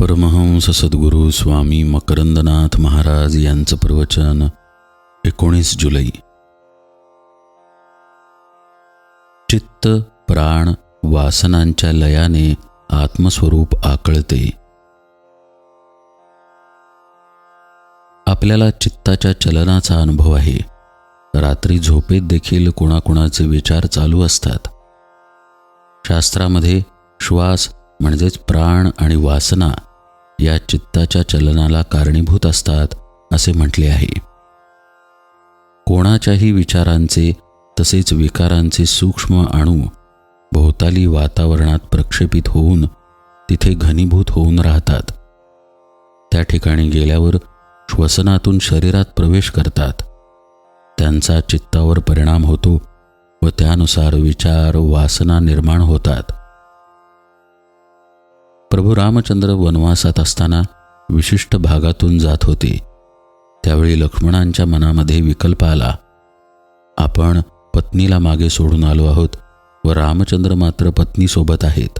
परमहंस सद्गुरू स्वामी मकरंदनाथ महाराज यांचं प्रवचन एकोणीस जुलै. चित्त प्राण वासनांच्या लयाने आत्मस्वरूप आकळते. आपल्याला चित्ताच्या चलनाचा अनुभव आहे. रात्री झोपेत देखील कोणाकोणाचे विचार चालू असतात. शास्त्रामध्ये श्वास म्हणजेच प्राण आणि वासना या चित्ताच्या चलनाला कारणीभूत असतात असे म्हटले आहे. कोणाच्याही विचारांचे तसेच विकारांचे सूक्ष्म अणू भोवताली वातावरणात प्रक्षेपित होऊन तिथे घनीभूत होऊन राहतात. त्या ठिकाणी गेल्यावर श्वसनातून शरीरात प्रवेश करतात. त्यांचा चित्तावर परिणाम होतो व त्यानुसार विचार वासना निर्माण होतात. प्रभू रामचंद्र वनवासात असताना विशिष्ट भागातून जात होते. त्यावेळी लक्ष्मणांच्या मनामध्ये विकल्प आला. आपण पत्नीला मागे सोडून आलो आहोत व रामचंद्र मात्र पत्नीसोबत आहेत.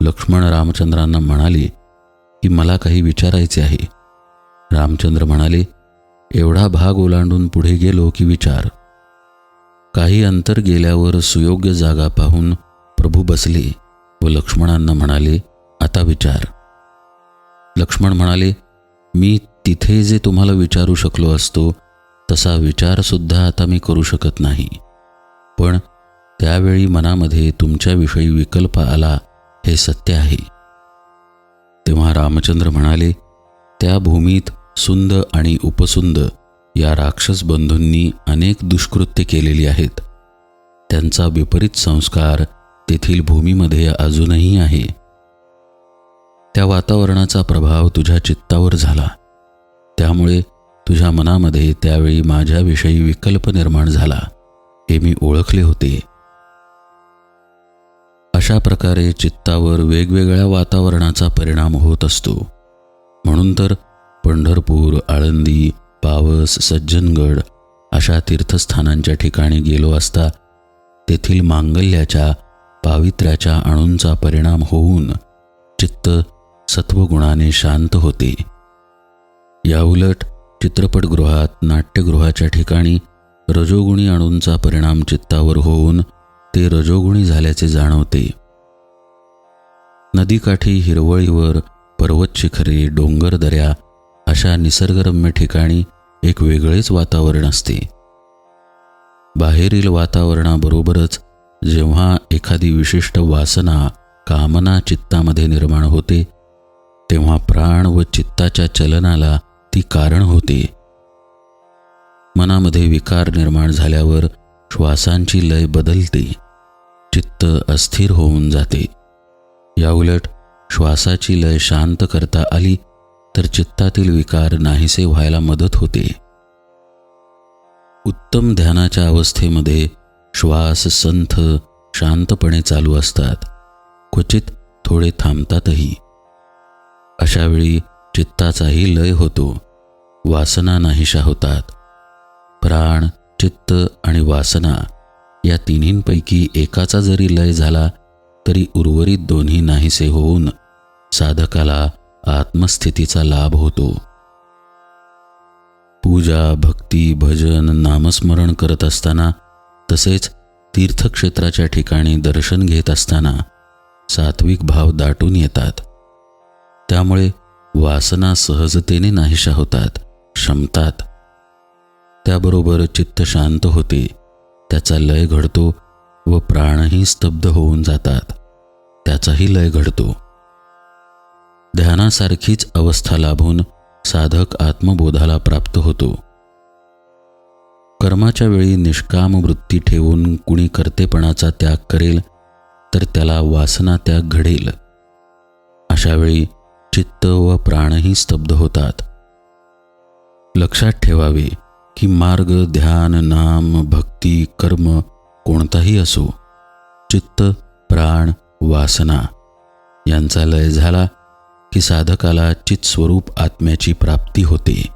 लक्ष्मण रामचंद्रांना म्हणाले की मला काही विचारायचे आहे. रामचंद्र म्हणाले एवढा भाग ओलांडून पुढे गेलो की विचार. काही अंतर गेल्यावर सुयोग्य जागा पाहून प्रभू बसले. व लक्ष्मणांना म्हणाले आता विचार. लक्ष्मण म्हणाले मी तिथे जे तुम्हाला विचारू शकलो असतो तसा विचारसुद्धा आता मी करू शकत नाही. पण त्यावेळी मनामध्ये तुमच्याविषयी विकल्प आला हे सत्य आहे. तेव्हा रामचंद्र म्हणाले त्या भूमीत सुंद आणि उपसुंद या राक्षस बंधूंनी अनेक दुष्कृत्य केलेली आहेत. त्यांचा विपरीत संस्कार तेथील भूमीमध्ये अजूनही आहे. त्या वातावरणाचा प्रभाव तुझ्या चित्तावर झाला. त्यामुळे तुझ्या मनामध्ये त्यावेळी माझ्याविषयी विकल्प निर्माण झाला हे मी ओळखले होते. अशा प्रकारे चित्तावर वेगवेगळ्या वातावरणाचा परिणाम होत असतो. म्हणून तर पंढरपूर आळंदी पावस सज्जनगड अशा तीर्थस्थानांच्या ठिकाणी गेलो असता तेथील मांगल्याच्या पावित्र्याच्या अणूंचा परिणाम होऊन चित्त सत्वगुणाने शांत होते. याउलट चित्रपटगृहात नाट्यगृहाच्या ठिकाणी रजोगुणी अणूंचा परिणाम चित्तावर होऊन ते रजोगुणी झाल्याचे जाणवते. नदीकाठी हिरवळीवर पर्वत शिखरे डोंगर दऱ्या अशा निसर्गरम्य ठिकाणी एक वेगळेच वातावरण असते. बाहेरील वातावरणाबरोबरच जेव्हा एखादी विशिष्ट वासना कामना चित्तामध्ये निर्माण होते तेव्हा प्राण व चित्ताच्या चलनाला ती कारण होते. मनामध्ये विकार निर्माण झाल्यावर श्वासांची लय बदलते चित्त अस्थिर होऊन जाते. याउलट श्वासाची लय शांत करता आली तर चित्तातील विकार नाहीसे व्हायला मदत होते. उत्तम ध्यानाच्या अवस्थेमध्ये श्वास संथ शांतपणे चालू असतात. क्वचित थोडे थांबतातही. अशावेळी चित्ताचाही लय होतो. वासना नाहीशा होतात. प्राण चित्त आणि वासना या तिन्हींपैकी एकाचा जरी लय झाला तरी उर्वरित दोन्ही नाहीसे होऊन साधकाला आत्मस्थितीचा लाभ होतो. पूजा भक्ती भजन नामस्मरण करत असताना तसेच तीर्थक्षेत्राच्या ठिकाणी दर्शन घेत असताना सात्विक भाव दाटून येतात. त्यामुळे वासना सहजतेने नाहीशा होतात शमतात. त्याबरोबर चित्त शांत होते त्याचा लय घडतो व प्राणही स्तब्ध होऊन जातात त्याचाही लय घडतो. ध्यानासारखीच अवस्था लाभून साधक आत्मबोधाला प्राप्त होतो. कर्माच्या वेळी निष्काम वृत्ती ठेवून कुणी कर्तेपणाचा त्याग करेल तर त्याला वासना त्याग घडेल. अशावेळी चित्त व प्राणही स्तब्ध होतात. लक्षात ठेवावे की मार्ग ध्यान नाम भक्ती कर्म कोणताही असो चित्त प्राण वासना यांचा लय झाला की साधकाला चित स्वरूप आत्म्याची प्राप्ती होते.